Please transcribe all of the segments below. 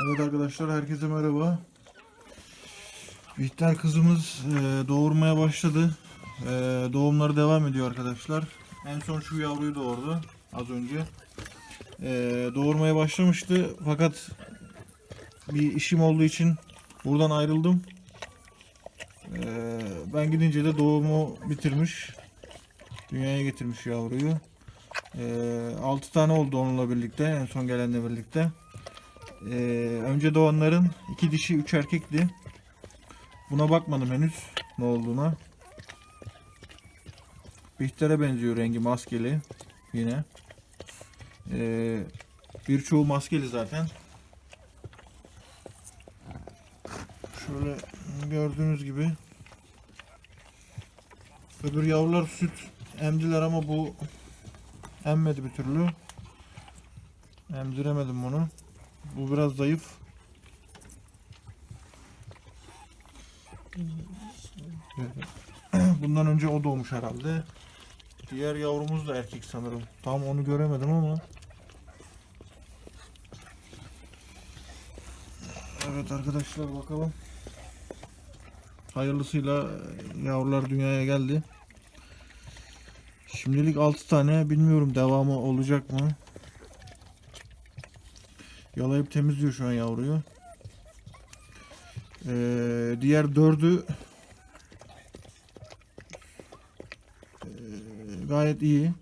Evet arkadaşlar herkese merhaba. Bihter kızımız e, doğurmaya başladı. E, doğumları devam ediyor arkadaşlar. En son şu yavruyu doğurdu az önce. E, doğurmaya başlamıştı fakat bir işim olduğu için buradan ayrıldım. Ben gidince de doğumu bitirmiş. Dünyaya getirmiş yavruyu. E, 6 tane oldu onunla birlikte en son gelenle birlikte. Ee, önce doğanların iki dişi üç erkekti. Buna bakmadım henüz ne olduğuna. Bihter'e benziyor rengi maskeli yine. Ee, birçoğu maskeli zaten. Şöyle gördüğünüz gibi. Öbür yavrular süt emdiler ama bu emmedi bir türlü. Emdiremedim bunu. Bu biraz zayıf. Bundan önce o doğmuş herhalde. Diğer yavrumuz da erkek sanırım. Tam onu göremedim ama. Evet arkadaşlar bakalım. Hayırlısıyla yavrular dünyaya geldi. Şimdilik 6 tane bilmiyorum devamı olacak mı? Yalayıp temizliyor şu an yavruyu. Ee, diğer dördü ee, gayet iyi.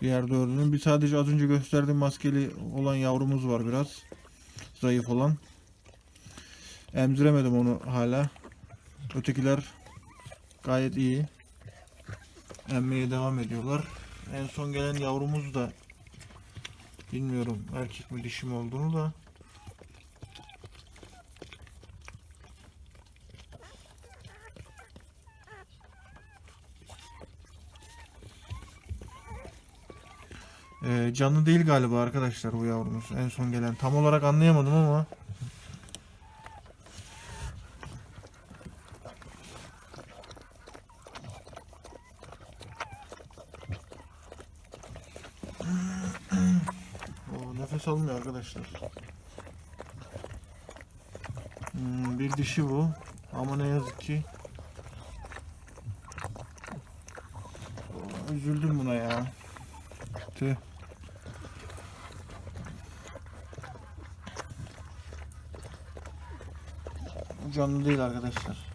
Diğer dördünün bir sadece az önce gösterdiğim maskeli olan yavrumuz var biraz. Zayıf olan. Emziremedim onu hala. Ötekiler gayet iyi. Emmeye devam ediyorlar. En son gelen yavrumuz da Bilmiyorum erkek mi dişi olduğunu da. Ee, canlı değil galiba arkadaşlar bu yavrumuz. En son gelen. Tam olarak anlayamadım ama. O nefes almıyor arkadaşlar. Hmm, bir dişi bu. Ama ne yazık ki. Üzüldüm buna ya. Tüh. Canlı değil arkadaşlar.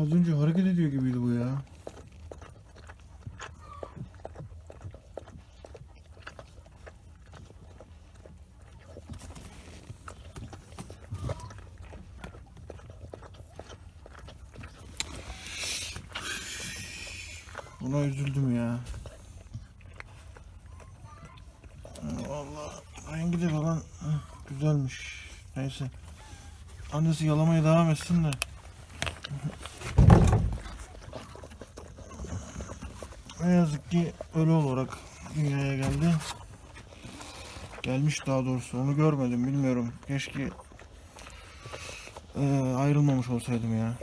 Az önce hareket ediyor gibiydi bu ya. Buna üzüldüm ya. Vallahi rengi de falan güzelmiş. Neyse. Annesi yalamaya devam etsin de. Ne yazık ki ölü olarak dünyaya geldi. Gelmiş daha doğrusu. Onu görmedim bilmiyorum. Keşke eee, ayrılmamış olsaydım ya.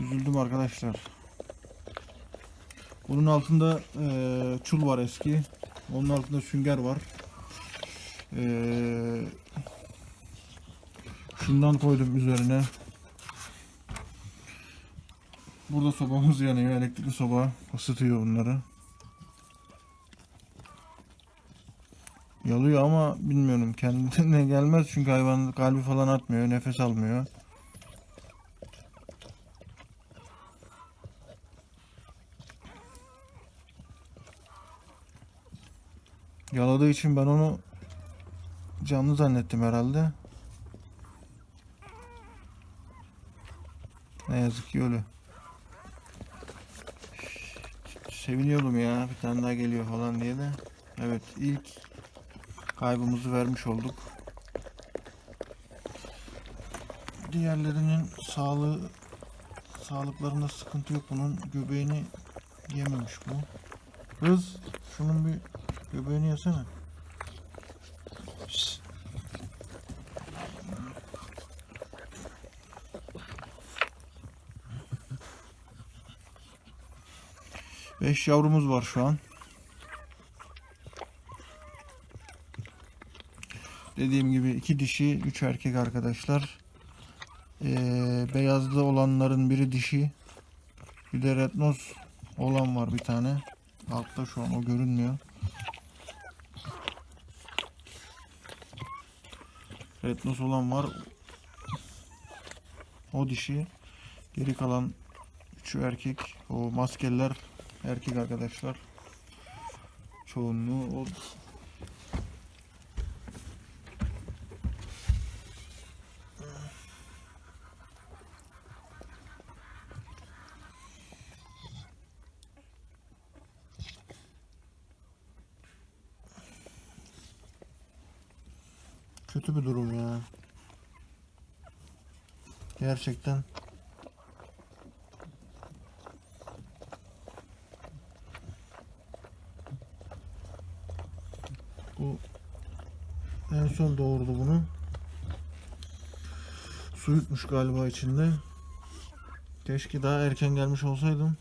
Üzüldüm arkadaşlar. Bunun altında eee, çul var eski. Onun altında sünger var. Eee, şundan koydum üzerine. Burada sobamız yanıyor. Elektrikli soba ısıtıyor bunları. Yalıyor ama bilmiyorum kendine gelmez çünkü hayvan kalbi falan atmıyor, nefes almıyor. Yaladığı için ben onu canlı zannettim herhalde. Ne yazık ki öyle. Seviniyordum ya bir tane daha geliyor falan diye de. Evet ilk kaybımızı vermiş olduk. Diğerlerinin sağlığı sağlıklarında sıkıntı yok bunun göbeğini yememiş bu. Kız şunun bir göbeğini. Şşt. Beş yavrumuz var şu an. Dediğim gibi iki dişi, üç erkek arkadaşlar. Ee, beyazlı olanların biri dişi. Bir de retnos olan var bir tane. Altta şu an o görünmüyor. Retnos olan var. O dişi. Geri kalan üçü erkek. O maskeliler erkek arkadaşlar. Çoğunluğu o kötü bir durum ya. Gerçekten. Bu en son doğurdu bunu. Su yutmuş galiba içinde. Keşke daha erken gelmiş olsaydım.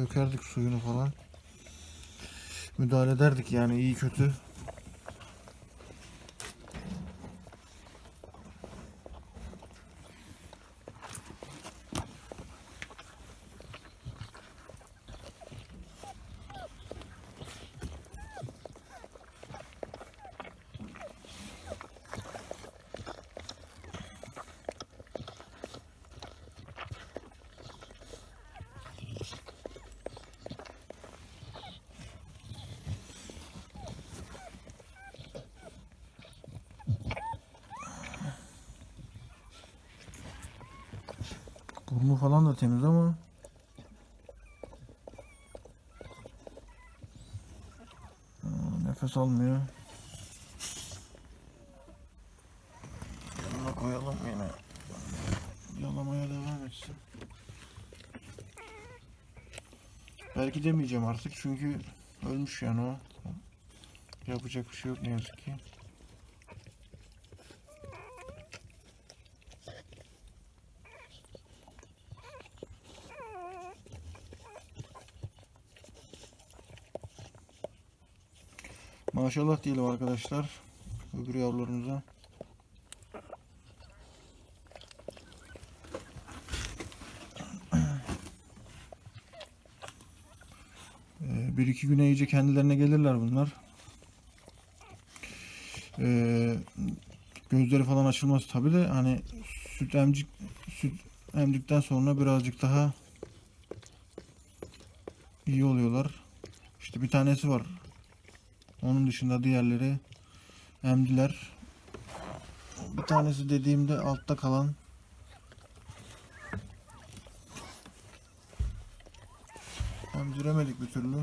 Dökerdik suyunu falan. Müdahale ederdik yani iyi kötü. Burnu falan da temiz ama nefes almıyor. Yanına koyalım yine. Yalamaya devam etsin. Belki demeyeceğim artık çünkü ölmüş yani o. Yapacak bir şey yok ne yazık ki. Maşallah diyelim arkadaşlar. Öbür yavrularımıza. Ee, Bir iki güne iyice kendilerine gelirler bunlar. Ee, gözleri falan açılmaz tabi de hani süt emcik süt emdikten sonra birazcık daha iyi oluyorlar. İşte bir tanesi var onun dışında diğerleri emdiler. Bir tanesi dediğimde altta kalan emdiremedik bir türlü.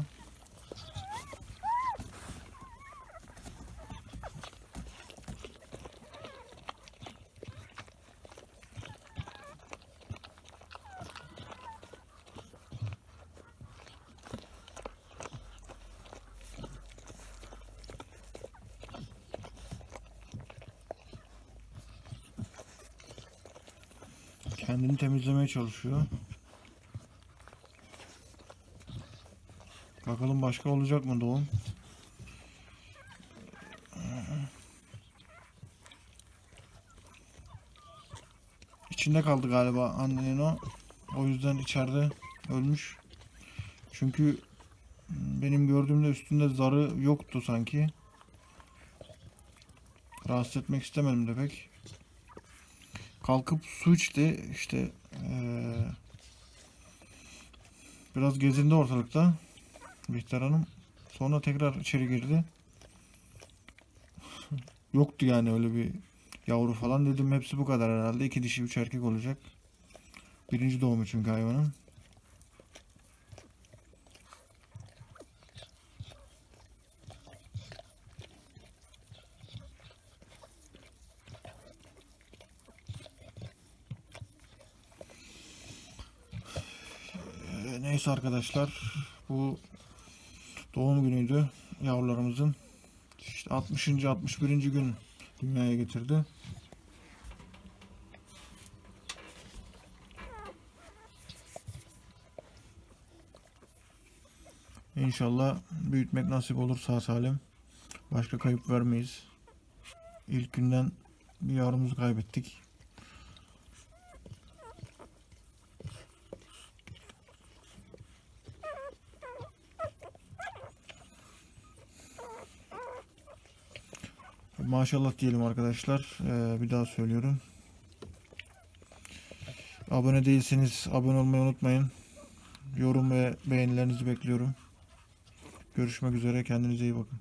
Kendini temizlemeye çalışıyor. Bakalım başka olacak mı doğum? İçinde kaldı galiba annenin o. O yüzden içeride ölmüş. Çünkü benim gördüğümde üstünde zarı yoktu sanki. Rahatsız etmek istemedim de pek. Kalkıp su içti işte eee, biraz gezindi ortalıkta Bihter Hanım. Sonra tekrar içeri girdi. Yoktu yani öyle bir yavru falan dedim hepsi bu kadar herhalde. İki dişi üç erkek olacak. Birinci doğumu çünkü hayvanın. Ee, Neyse arkadaşlar bu doğum günüydü yavrularımızın. İşte 60. 61. gün dünyaya getirdi. İnşallah büyütmek nasip olur sağ salim. Başka kayıp vermeyiz. İlk günden bir yavrumuzu kaybettik. Maşallah diyelim arkadaşlar. Ee, bir daha söylüyorum. Abone değilseniz abone olmayı unutmayın. Yorum ve beğenilerinizi bekliyorum. Görüşmek üzere. Kendinize iyi bakın.